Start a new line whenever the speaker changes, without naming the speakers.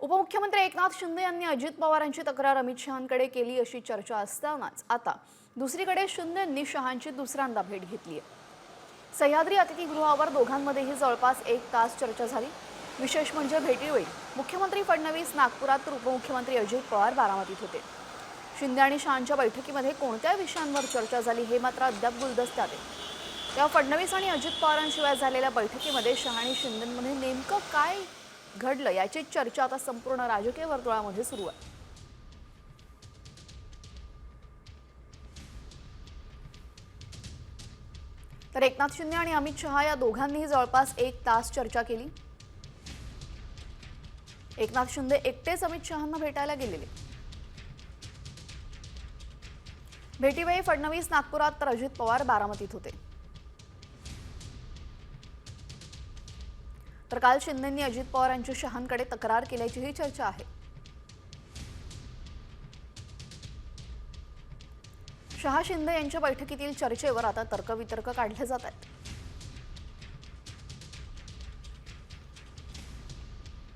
उपमुख्यमंत्री एकनाथ शिंदे यांनी अजित पवारांची तक्रार अमित शहांकडे केली अशी चर्चा असतानाच आता दुसरीकडे शिंदेंनी शहांची दुसऱ्यांदा भेट घेतली आहे सह्याद्री अतिथीगृहावर दोघांमध्येही जवळपास एक तास चर्चा झाली. विशेष म्हणजे भेटीवेळी मुख्यमंत्री फडणवीस नागपुरात तर उपमुख्यमंत्री अजित पवार बारामतीत होते. शिंदे आणि शहांच्या बैठकीमध्ये कोणत्या विषयांवर चर्चा झाली हे मात्र अद्याप गुलदस्त्यात आहे. तेव्हा फडणवीस आणि अजित पवारांशिवाय झालेल्या बैठकीमध्ये शहा आणि शिंदेमध्ये नेमकं काय घडलं याची चर्चा आता संपूर्ण राजकीय वर्तुळामध्ये सुरू आहे. तर एकनाथ शिंदे आणि अमित शहा या दोघांनीही जवळपास एक तास चर्चा केली. एकनाथ शिंदे एकटेच अमित शहांना भेटायला गेलेले. भेटीवेळी फडणवीस नागपुरात तर अजित पवार बारामतीत होते. तर काल शिंदेंनी अजित पवार यांची शहांकडे तक्रार केल्याचीही चर्चा आहे. शहा शिंदे यांच्या बैठकीतील चर्चेवर आता तर्कवितर्क काढले जात आहेत.